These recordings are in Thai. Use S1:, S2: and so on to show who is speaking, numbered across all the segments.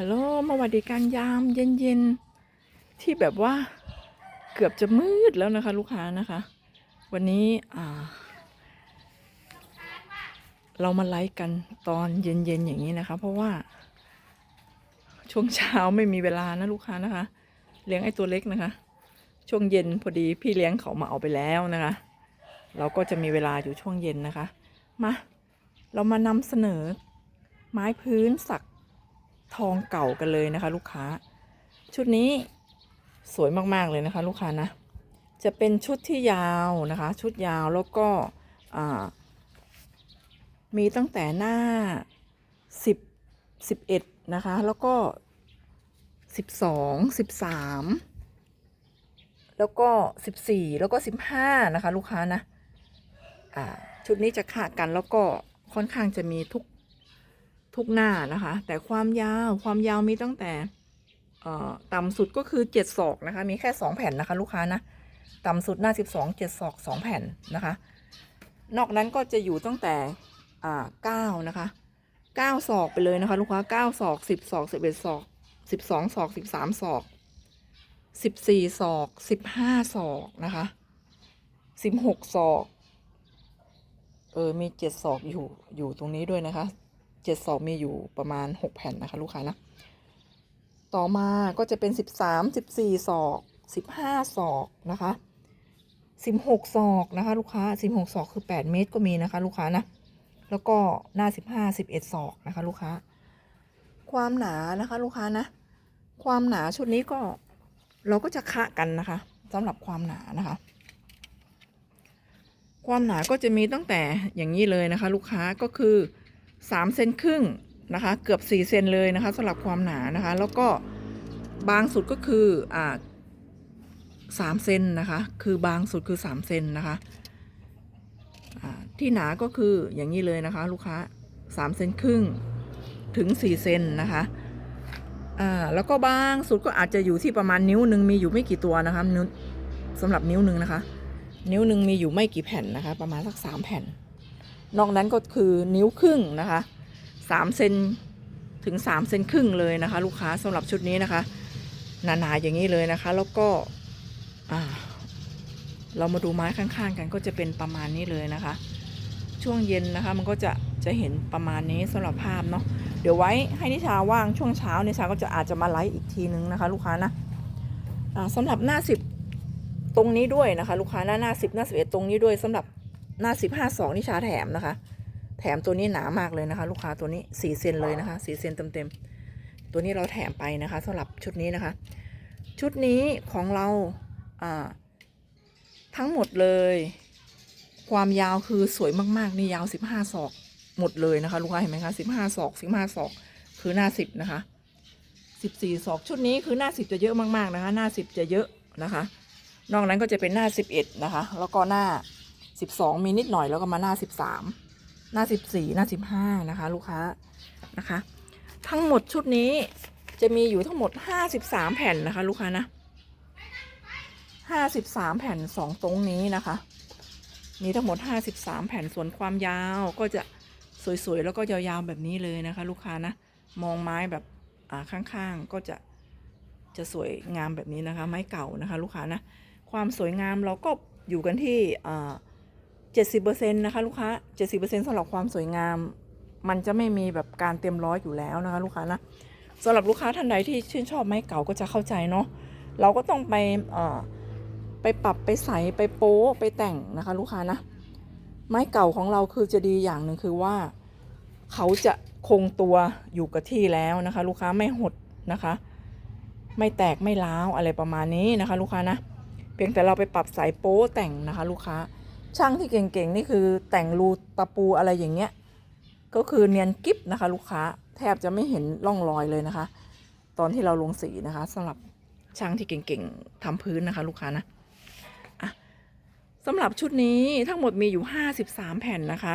S1: ฮัลโหลมาวัสดีการยามเย็นๆ ที่แบบว่าเกือบจะมืดแล้วนะคะ ลูกค้านะคะ วันนี้อ่าเรามาไลฟ์กันตอนเย็นๆอย่างนี้นะคะ เพราะว่า ช่วงเช้าไม่มีเวลานะลูกค้านะคะ เลี้ยงไอ้ตัวเล็กนะคะ ช่วงเย็นพอดีพี่เลี้ยงเขามาเอาไปแล้วนะคะ เราก็จะมีเวลาอยู่ช่วงเย็นนะคะ มา เรามานำเสนอไม้พื้นสัก ทองเก่ากันเลยนะคะ ลูกค้า ชุดนี้สวยมากๆเลยนะคะ ลูกค้านะ จะเป็นชุดที่ยาวนะคะ ชุดยาวแล้วก็มีตั้งแต่หน้าสิบสิบเอ็ดนะคะ แล้วก็สิบสองสิบสามแล้วก็สิบสี่แล้วก็สิบห้านะคะ ลูกค้านะ อ่า ชุดนี้จะขากันแล้วก็ค่อนข้างจะมีทุก ทุกหน้านะคะ แต่ความยาวความยาวมีตั้งแต่เอ่อต่ำสุดก็คือเจ็ดศอกนะคะ มีแค่สองแผ่นนะคะ ลูกค้านะต่ำสุดหน้าสิบสองเจ็ดศอกสองแผ่นนะคะ นอกนั้นก็จะอยู่ตั้งแต่อ่าเก้านะคะเก้าศอกไปเลยนะคะ ลูกค้าเก้าศอกสิบศอกสิบเอ็ดศอกสิบสองศอกสิบสามศอกสิบสี่ศอกสิบห้าศอกนะคะสิบหกศอก เออ มีเจ็ดศอกอยู่อยู่ตรงนี้ด้วยนะคะ เจ็ดศอกมีอยู่ประมาณหกแผ่นนะคะ ลูกค้านะ ต่อมาก็จะเป็นสิบสามสิบสี่ศอกสิบห้าศอกนะคะสิบหกศอกนะคะ ลูกค้าสิบหกศอกคือแปดเมตรก็มีนะคะ ลูกค้านะ แล้วก็หน้าสิบห้าสิบเอ็ดศอกนะคะ ลูกค้า ความหนานะคะ ลูกค้านะ ความหนาชุดนี้ก็เราก็จะคะกันนะคะสำหรับความหนานะคะ ความหนาก็จะมีตั้งแต่อย่างนี้เลยนะคะ ลูกค้าก็คือ 3เซนครึ่งนะคะ เกือบ 4 เซนเลยนะคะสำหรับความหนานะคะ แล้วก็บางสุดก็คืออ่าสามเซนนะคะ คือบางสุดคือ3เซนนะคะที่หนาก็คืออย่างนี้เลยนะคะ ลูกค้า3เซนครึ่งถึง 4 เซนนะคะอ่าแล้วก็บางสุดก็อาจจะอยู่ที่ประมาณนิ้วหนึ่งมีอยู่ไม่กี่ตัวนะคะนิ้วสำหรับนิ้วหนึ่งนะคะ นิ้วหนึ่งมีอยู่ไม่กี่แผ่นนะคะ ประมาณสักสามแผ่น นอกนั้นก็คือนิ้วครึ่งนะคะสามเซนถึงสามเซนครึ่งเลยนะคะ ลูกค้าสำหรับชุดนี้นะคะหนาๆอย่างนี้เลยนะคะ แล้วก็เรามาดูไม้ข้างๆกันก็จะเป็นประมาณนี้เลยนะคะ ช่วงเย็นนะคะมันก็จะจะเห็นประมาณนี้สำหรับภาพเนาะเดี๋ยวไว้ให้นิชาว่างช่วงเช้านิชาก็จะอาจจะมาไลฟ์อีกทีนึงนะคะ ลูกค้านะอ่าสำหรับหน้าสิบตรงนี้ด้วยนะคะ ลูกค้าหน้าหน้าสิบหน้าสิบเอ็ดตรงนี้ด้วยสำหรับ หน้าสิบห้าสองนิชาแถมนะคะ แถมตัวนี้หนามากเลยนะคะ ลูกค้าตัวนี้สี่เซนเลยนะคะสี่เซนเต็มๆตัวนี้เราแถมไปนะคะสำหรับชุดนี้นะคะ ชุดนี้ของเราอ่าทั้งหมดเลย ความยาวคือสวยมากๆนี่ยาวสิบห้าศอกหมดเลยนะคะ ลูกค้าเห็นไหมคะสิบห้าศอกสิบห้าศอกคือหน้าสิบนะคะสิบสี่ศอกชุดนี้คือหน้าสิบจะเยอะมากๆนะคะ หน้าสิบจะเยอะนะคะ นอกนั้นก็จะเป็นหน้า11นะคะ แล้วก็หน้า 12มีนิดหน่อยแล้วก็มาหน้า13หน้า14หน้า15นะคะ ลูกค้านะคะ ทั้งหมดชุดนี้จะมีอยู่ทั้งหมด53แผ่นนะคะ ลูกค้านะ53แผ่น2ตรงนี้นะคะ มีทั้งหมด53แผ่นส่วนความยาวก็จะสวยๆ แล้วก็ยาวๆแบบนี้เลยนะคะ ลูกค้านะ มองไม้แบบอ่าข้างๆ ก็จะจะสวยงามแบบนี้นะคะ ไม้เก่านะคะ ลูกค้านะ ความสวยงามเราก็อยู่กันที่ เจ็ดสิบเปอร์เซ็นต์นะคะลูกค้าเจ็ดสิบเปอร์เซ็นต์สำหรับความสวยงาม มันจะไม่มีแบบการเต็มร้อยอยู่แล้วนะคะ ลูกค้านะสำหรับลูกค้าท่านใดที่ชื่นชอบไม้เก่าก็จะเข้าใจเนาะเราก็ต้องไปเอ่อไปปรับไปใส่ไปโป๊ไปแต่งนะคะ ลูกค้านะไม้เก่าของเราคือจะดีอย่างหนึ่งคือว่า เขาจะคงตัวอยู่กับที่แล้วนะคะ ลูกค้าไม่หดนะคะ ไม่แตกไม่ร้าวอะไรประมาณนี้นะคะ ลูกค้านะเพียงแต่เราไปปรับสายโป๊แต่งนะคะ ลูกค้า ช่างที่เก่งๆ นี่คือแต่งรูตะปูอะไรอย่างเงี้ย ก็คือเนียนกิฟนะคะ ลูกค้าแทบจะไม่เห็นร่องรอยเลยนะคะ ตอนที่เราลงสีนะคะสำหรับช่างที่เก่งๆทำพื้นนะคะ ลูกค้านะะสำหรับชุดนี้ทั้งหมดมีอยู่ 53 แผ่นนะคะ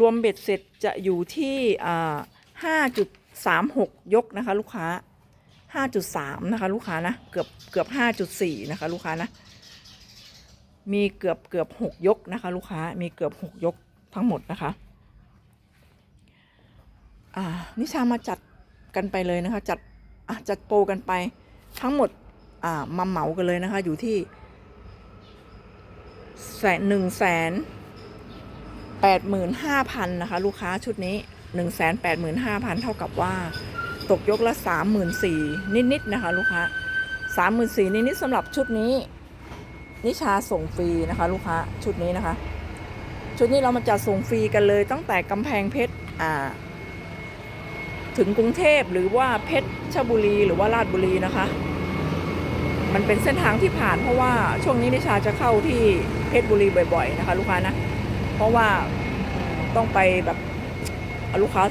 S1: รวมเบ็ดเสร็จจะอยู่ที่อ่า5.36ยกนะคะ ลูกค้า5.3นะคะ ลูกค้านะเกือบเกือบ5.4นะคะ ลูกค้านะ มีเกือบเกือบ6ยกนะคะ ลูกค้ามีเกือบ6ยกทั้งหมดนะคะอ่านิชามาจัดกันไปเลยนะคะ จัดอะจัดโปรกันไปทั้งหมดอ่ามาเหมากันเลยนะคะ อยู่ที่แสนหนึ่งแสนแปดหมื่นห้าพันนะคะ ลูกค้าชุดนี้หนึ่งแสนแปดหมื่นห้าพันเท่ากับว่า ตกยกละสามหมื่นสี่นิดๆนะคะ ลูกค้าสามหมื่นสี่นิดๆสำหรับชุดนี้ นิชาส่งฟรีนะคะ ลูกค้าชุดนี้นะคะ ชุดนี้เรามาจัดส่งฟรีกันเลย ตั้งแต่กำแพงเพชรอ่า ถึงกรุงเทพหรือว่าเพชรชบุรีหรือว่าราชบุรีนะคะ มันเป็นเส้นทางที่ผ่าน เพราะว่าช่วงนี้นิชาจะเข้าที่เพชรบุรีบ่อย ๆ นะคะ ลูกค้านะ เพราะว่าต้องไปแบบลูกค้า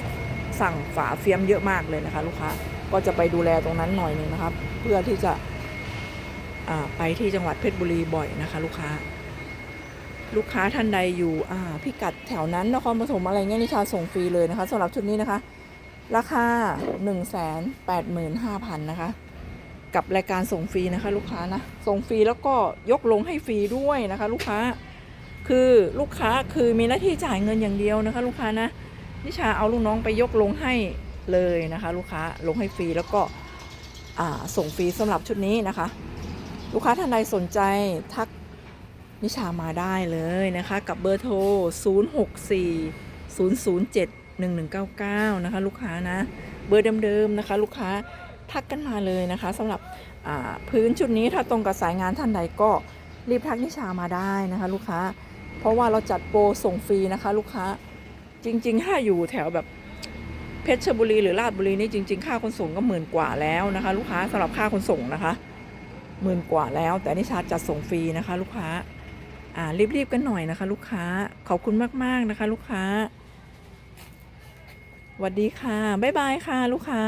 S1: สั่งฝาเฟียมเยอะมากเลยนะคะ ลูกค้าก็จะไปดูแลตรงนั้นหน่อยหนึงนะครับ เพื่อที่จะ ไปที่จังหวัดเพชรบุรีบ่อยนะคะ ลูกค้า ลูกค้าท่านใดอยู่พิกัดแถวนั้นนครปฐมอะไรเงี้ยนิชาส่งฟรีเลยนะคะสำหรับชุดนี้นะคะ ราคา 1 8 5 0 0 0นะคะ กับรายการส่งฟรีนะคะลูกค้านะส่งฟรีแล้วก็ยกลงให้ฟรีด้วยนะคะ ลูกค้าคือลูกค้าคือมีหน้าที่จ่ายเงินอย่างเดียวนะคะ ลูกค้านะนิชาเอาลูกน้องไปยกลงให้เลยนะคะ ลูกค้าลงให้ฟรีแล้วก็ส่งฟรีสำหรับชุดนี้นะคะ ลูกค้าท่านใดสนใจทักนิชามาได้เลยนะคะ กับเบอร์โทร 064 007 1199 นะคะ ลูกค้านะ เบอร์เดิมๆนะคะ ลูกค้าทักกันมาเลยนะคะสำหรับพื้นชุดนี้ถ้าตรงกับสายงานท่านใดก็รีบทักนิชามาได้นะคะ ลูกค้า เพราะว่าเราจัดโปรส่งฟรีนะคะ ลูกค้าจริงๆ ถ้าอยู่แถวแบบเพชรบุรีหรือราชบุรีนี่จริง ๆ ค่าขนส่งก็หมื่นกว่าแล้วนะคะ ลูกค้าสำหรับค่าขนส่งนะคะ หมื่นกว่าแล้ว แต่นิชาจัดส่งฟรีนะคะ ลูกค้าอ่ารีบๆกันหน่อยนะคะ ลูกค้าขอบคุณมากๆนะคะ ลูกค้าสวัสดีค่ะบ๊ายบายค่ะ ลูกค้า